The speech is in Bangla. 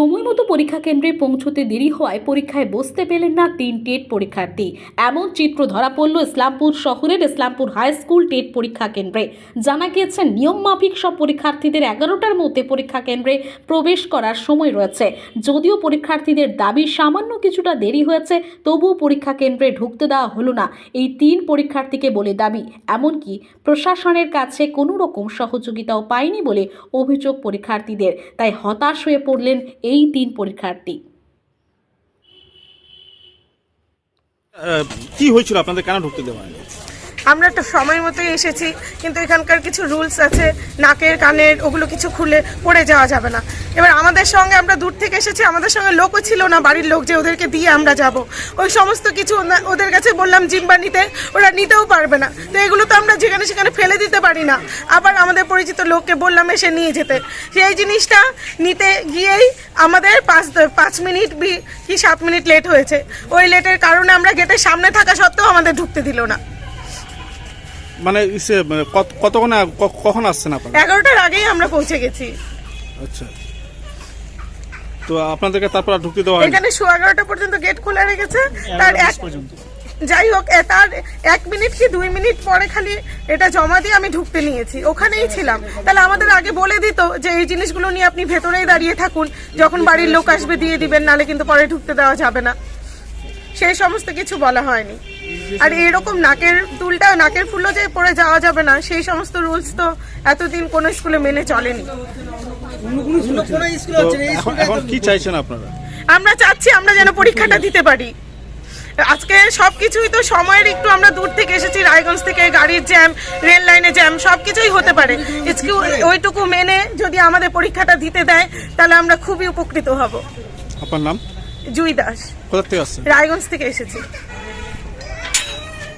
সময় মতো পরীক্ষা কেন্দ্রে পৌঁছতে দেরি হওয়ায় পরীক্ষায় বসতে পেলেন না তিন টেট পরীক্ষার্থী। এমন চিত্র ধরা পড়ল ইসলামপুর শহরের ইসলামপুর হাই স্কুল টেট পরীক্ষা কেন্দ্রে। জানা গিয়েছে, নিয়ম মাফিক সব পরীক্ষার্থীদের এগারোটার মধ্যে পরীক্ষা কেন্দ্রে প্রবেশ করার সময় রয়েছে। যদিও পরীক্ষার্থীদের দাবি সামান্য কিছুটা দেরি হয়েছে, তবুও পরীক্ষা কেন্দ্রে ঢুকতে দেওয়া হলো না। এই তিন পরীক্ষার্থীকে বলে দাবি, এমনকি প্রশাসনের কাছে কোনো রকম সহযোগিতাও পায়নি বলে অভিযোগ পরীক্ষার্থীদের। তাই হতাশ হয়ে পড়লেন এই তিন পরীক্ষার্থী। কি হয়েছিল? আপনাদের কেন ঢুকতে দেওয়া আমরা একটা সময় মতোই এসেছি, কিন্তু এখানকার কিছু রুলস আছে, নাকের, কানের, ওগুলো কিছু খুলে পড়ে যাওয়া যাবে না। এবার আমাদের সঙ্গে আমরা দূর থেকে এসেছি, আমাদের সঙ্গে লোকও ছিল না বাড়ির লোক যে ওদেরকে দিয়ে আমরা যাব। ওই সমস্ত কিছু ওদের কাছে বললাম, জিম্বা নিতে, ওরা নিতেও পারবে না। তো এগুলো তো আমরা যেখানে সেখানে ফেলে দিতে পারি না। আবার আমাদের পরিচিত লোককে বললাম এসে নিয়ে যেতে। সেই জিনিসটা নিতে গিয়েই আমাদের পাঁচ পাঁচ মিনিট কি সাত মিনিট লেট হয়েছে। ওই লেটের কারণে আমরা গেটের সামনে থাকা সত্ত্বেও আমাদের ঢুকতে দিল না। মানে ইসে, মানে কত- কতক্ষণে কখন আসছেন আপনারা? এগারোটার আগেই আমরা পৌঁছে গেছি। আচ্ছা। তো আপনাদেরকে তারপর ঢুকতে দেওয়া এখানে সোয়া এগারোটা পর্যন্ত গেট খোলা রেখেছে তার এক যাই হোক তার এক মিনিট কি দুই মিনিট পরে খালি এটা জমা দিয়ে আমি ঢুকতে নিয়েছি। ওখানেই ছিলাম। তাহলে আমাদের আগে বলে দিত যে এই জিনিসগুলো নিয়ে আপনি ভেতরেই দাঁড়িয়ে থাকুন। যখন বাড়ির লোক আসবে দিয়ে দিবেন নালে কিন্তু পরে ঢুকতে দেওয়া যাবে না। সেই সমস্ত কিছু বলা হয়নি। আর এরকম নাকের দুলটা নাকের ফুলও যে পরে যাওয়া যাবে না সেই সমস্ত রুলস তো এতদিন কোনো স্কুলে মেনে চলেনি। এখন এখন কি চাইছেন আপনারা? আমরা চাচ্ছি আমরা যেন পরীক্ষাটা দিতে পারি। আজকে সবকিছুই তো সময়ের একটু আমরা দূর থেকে এসেছি রায়গঞ্জ থেকে গাড়ির জ্যাম রেল লাইনে জ্যাম সবকিছুই হতে পারে। ওইটুকু মেনে যদি আমাদের পরীক্ষাটা দিতে দেয় তাহলে আমরা খুবই উপকৃত হব। আপনার নাম? জুই দাস। কোথা থেকে রায়গঞ্জ থেকে এসেছি।